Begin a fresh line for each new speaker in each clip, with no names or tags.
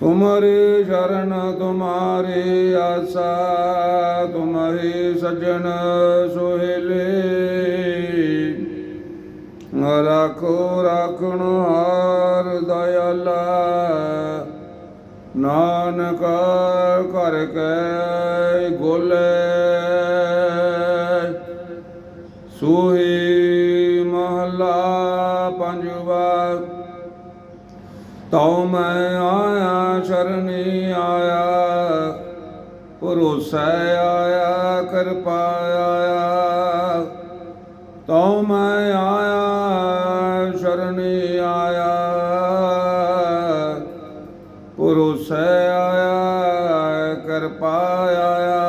ਤੁਮਰੀ ਸ਼ਰਨ ਤੁਮਾਰੀ ਆਸਾ, ਤੁਮਹੀ ਸਜਣ ਸੁਹੇਲੇ। ਰਾਖੋ, ਰਾਖਣ ਹਾਰ ਦਇਆਲਾ, ਨਾਨਕ ਕਰ ਕੇ ਗੋਲੇ। ਸੂਹੀ ਮਹਲਾ ਪੰਜਵਾ ਤਉ ਮੈਂ ਆਇਆ ਸ਼ਰਨੀ ਆਇਆ। ਭਰੋਸਾ ਆਇਆ, ਕਿਰਪਾ ਆਇਆ। ਤਉ ਮੈਂ ਆਇਆ ਸ਼ਰਨੀ ਆਇਆ। ਭਰੋਸਾ ਆਇਆ, ਕਿਰਪਾ ਆਇਆ।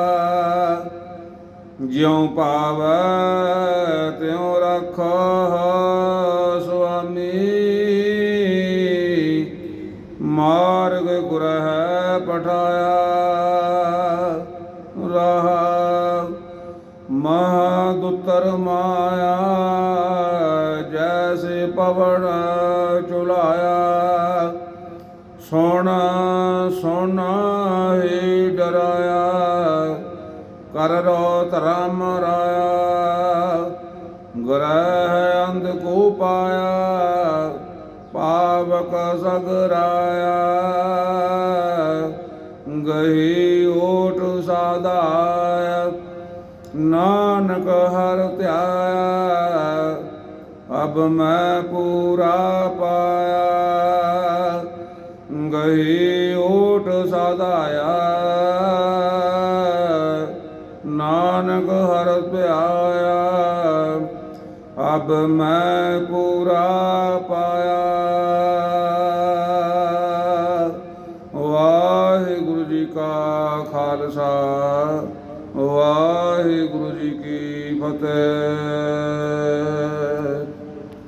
ਜਿਉ ਪਾਵੈ ਮਾਰਗ ਗੁਰਹਿ ਪਠਾਇਆ। ਰਹਾ ਮਹਾਦੁੱਤਰ ਮਾਇਆ, ਜੈਸੇ ਪਵਨ ਚੁਲਾਇਆ। ਸੋਣਾ ਸੋਣਾ ਹੀ ਡਰਾਇਆ, ਕਰ ਰੋ ਧਰਮ ਰਾਇਆ। ਗ੍ਰਹਿ ਅੰਧ ਕੋ ਪਾਇਆ ਪਾਵਕ ਸਗਰਾਇਆ। ਗਹੀ ਓਟ ਸਾਧਾਇਆ। ਨਾਨਕ ਹਰ ਧਿਆਇਆ। ਅਬ ਮੈਂ ਪੂਰਾ ਪਾਇਆ। ਗਹੀ ਓਟ ਸਾਧਾਇਆ। ਨਾਨਕ ਹਰ ਧਿਆਇਆ। ਅਬ ਮੈਂ ਪੂਰਾ ਪਾਇਆ। ਵਾਹਿਗੁਰੂ ਜੀ ਕਾ ਖਾਲਸਾ ਵਾਹਿਗੁਰੂ ਜੀ ਕੀ ਫਤਿਹ।